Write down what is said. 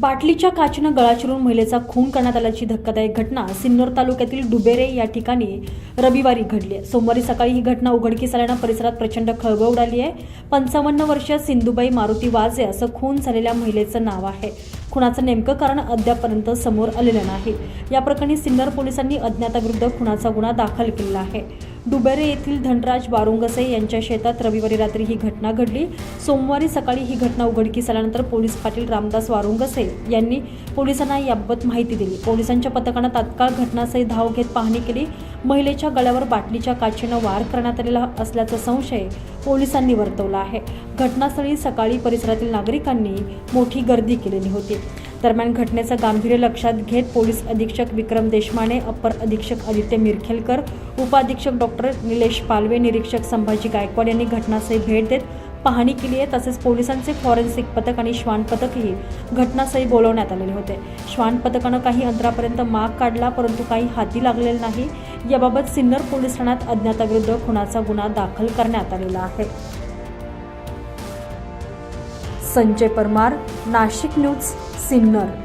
बाटलीच्या काचेनं गळा चिरून महिलेचा खून करण्यात आल्याची धक्कादायक घटना सिन्नर तालुक्यातील डुबेरे या ठिकाणी रविवारी घडली आहे. सोमवारी सकाळी ही घटना उघडकीस आल्यानं परिसरात प्रचंड खळबळ उडाली आहे. पंचावन्न वर्षीय सिंधुबाई मारुती वाजे असं खून झालेल्या महिलेचं नाव आहे. खुनाचं नेमकं कारण अद्यापर्यंत समोर आलेलं नाही. या प्रकरणी सिन्नर पोलिसांनी अज्ञाताविरुद्ध खुनाचा गुन्हा दाखल केला आहे. डुबेरे येथील धनराज बारुंगसे यांच्या शेतात रविवारी रात्री ही घटना घडली. सोमवारी सकाळी ही घटना उघडकीस आल्यानंतर पोलीस पाटील रामदास वारुंगसे यांनी पोलिसांना याबाबत माहिती दिली. पोलिसांच्या पथकानं तात्काळ घटनास्थळी धाव घेत पाहणी केली. महिलेच्या गळ्यावर बाटलीच्या काचेनं वार करण्यात आलेला असल्याचा संशय पोलिसांनी वर्तवला आहे. घटनास्थळी सकाळी परिसरातील नागरिकांनी मोठी गर्दी केलेली होती. दरम्यान घटनेचं गांभीर्य लक्षात घेत पोलीस अधीक्षक विक्रम देशमाने अप्पर अधीक्षक आदित्य मिरखेलकर उपाधीक्षक डॉक्टर निलेश पालवे निरीक्षक संभाजी गायकवाड यांनी घटनास्थळी भेट देत पाहणी केली आहे. तसेच पोलिसांचे फॉरेन्सिक पथक आणि श्वान पथकही घटनास्थळी बोलवण्यात आलेले होते. श्वान पथकानं काही अंतरापर्यंत माग काढला परंतु काही हाती लागलेलं नाही. याबाबत सिन्नर पोलीस ठाण्यात अज्ञाताविरुद्ध खुनाचा गुन्हा दाखल करण्यात आलेला आहे. संजय परमार नाशिक न्यूज सिन्नर.